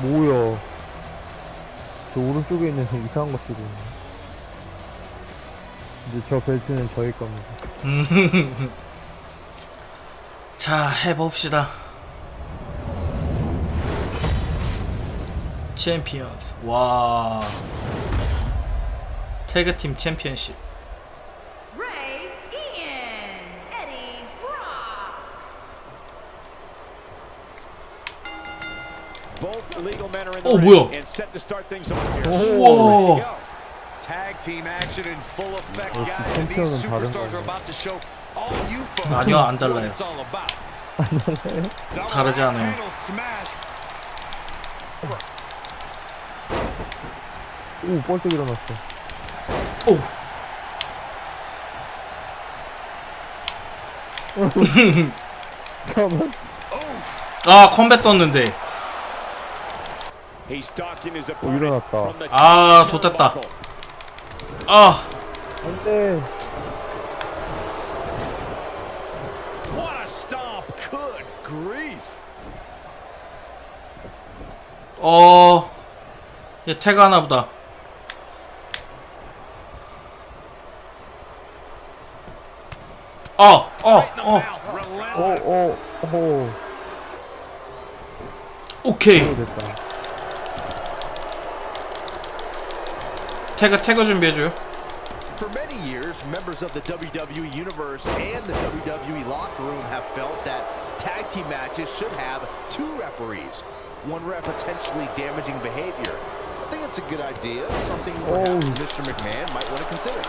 뭐야 저 오른쪽에 있는 이상한 것들이 이제 저 벨트는 저희 겁니다 자, 해봅시다. 챔피언스. 와. 태그팀 챔피언십. To show all you folks 아니요, 안 달라요. 다르지 않아요. 오, 뻘떡 일어났어. 오. 잠깐만. 아, 컴뱃 떴는데. 오, opponent 일어났다. 아, turnbuckle. 아, 안 돼. What a stomp. Good grief. 어. 얘 태그 하나 보다. 어, 어, the 어. mouth. 오, Relentless. 오, 오. 오케이. 오, 됐다. 태그, 태그 준비해줘요. For many years, members of the WWE Universe and the WWE locker room have felt that tag team matches should have two referees. One ref potentially damaging behavior. I think it's a good idea, something perhaps Oh. Mr. McMahon might want to consider.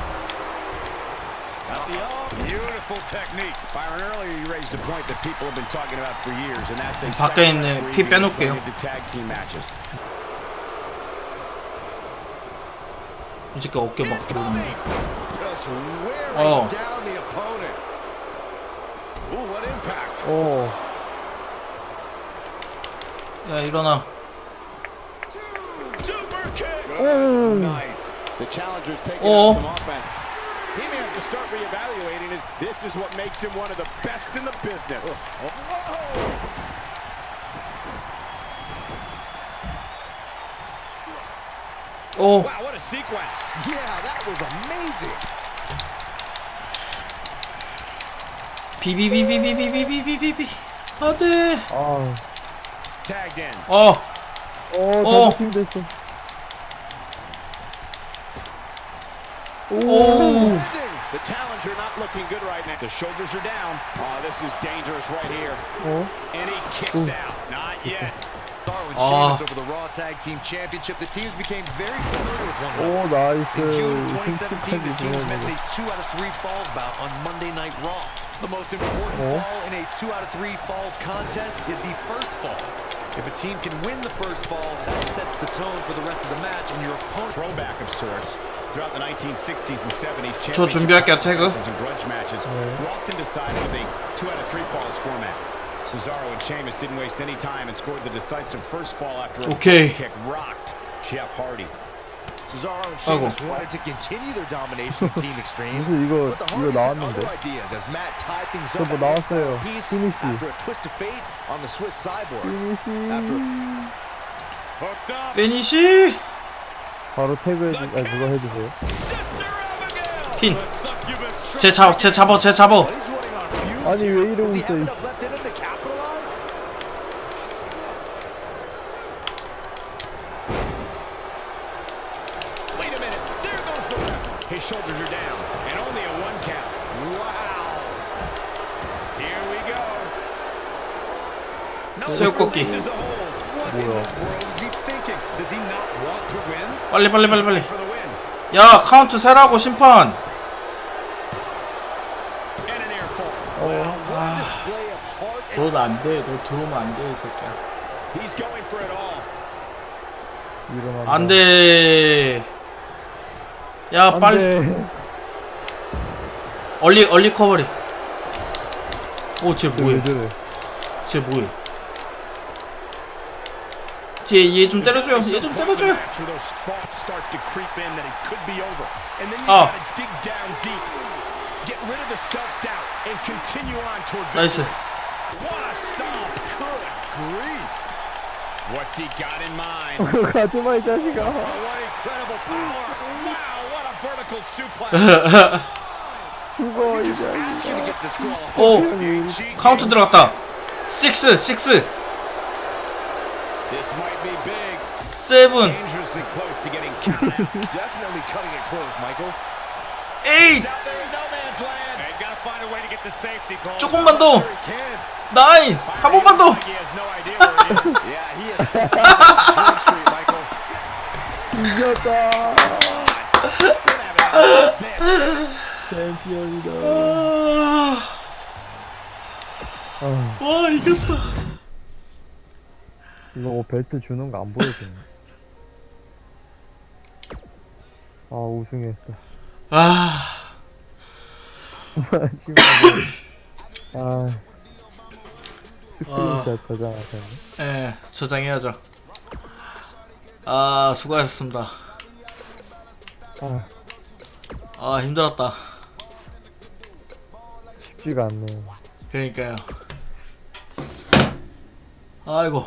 At the arm. Beautiful technique. Byron, earlier you raised a point that people have been talking about for years, and that's a 밖에 second 있는 referee 피 being 빼놓을게요. 이 새끼 어깨 막 들어오네. Just wearing Oh. down the opponent. Ooh, what impact. 오, 야, 일어나. Super kick. 오. Nice. The challenger's taking Oh. on some offense. He may have to start reevaluating his. This is what makes him one of the best in the business. Whoa. 오, Wow, what a sequence. Yeah, that was amazing. 비비비비비비비비비비. 안 돼. 아, Tagged in. 어, 오, 어. 다시 팀 됐어. 오. The challenger not looking good right now. The shoulders are down. Oh, this is dangerous right here. 어? And he kicks out. Not yet. over the Raw Tag Team Championship. The teams became very familiar with one another. Oh, nice. In June of 2017, the teams met in a two out of three falls bout on Monday Night Raw. The most important fall in a two out of three falls contest is the first fall. If a team can win the first fall, that sets the tone for the rest of the match and your opponent's Throwback of sorts. Throughout the 1960s and 70s, championships decided with a two out of three falls format. Cesaro and Sheamus didn't waste any time and scored the decisive first fall after a Okay. kick rocked Jeff Hardy. Cesaro and 아이고. Sheamus wanted to continue their domination of Team Extreme. 무슨 이거, But the 이거 Hardys had 나왔는데. other ideas as Matt tied things 저거 up at 나왔어요. piece 피니시. after a twist of fate on the Swiss cyborg. 피니시. After Hooked up. 페니시. 바로 태그 해주, 아니, 그거 해주세요. Sister Abigail. 핀. The succubus 제 잡, 제 잡어, 제 잡어. But he's running on fumes 아니, here. 왜 이러고 Does he 있어, Shoulders are down. And only a one count. Wow. Here we go. No. This is the holes. What in the world is he thinking? Does he not want to win? 빨리, 빨리, 빨리, 빨리. 야, 카운트 세라고 심판. 어, 넌안 돼. 너 들어오면 안 돼, 이 새끼야. He's going for it all. 일어난다. 안 돼. 야 빨리. 얼리 얼리 커버리. 오쟤 뭐해? 쟤 뭐해? 쟤얘좀 때려줘요. 얘 좀 때려줘요. 아. 나이스. 가지마 이 자식아. 죽어 이 Just 자식. asking to get this girl a 오. 카운트 들어갔다. 식스 식스 This might be big. 세븐 Dangerously close to getting counted out. Definitely cutting it close, Michael. 에잇 Out there in no man's land. And gotta find a way to get the safety call. 조금만 더. 나인 한 번만 더. He has no idea where he is. Yeah, he is stuck on Dream Street, Michael. 이겼다. 챔피언이다. 아, 아, 와 이겼다. 이거 뭐 벨트 주는 거 안 보여주네. 아 우승했다. 아. 아. 아. 스크린샷 저장하셨네. 예, 저장해야죠. 아, 수고하셨습니다. 아, 아, 힘들었다. 쉽지가 않네. 그러니까요. 아이고.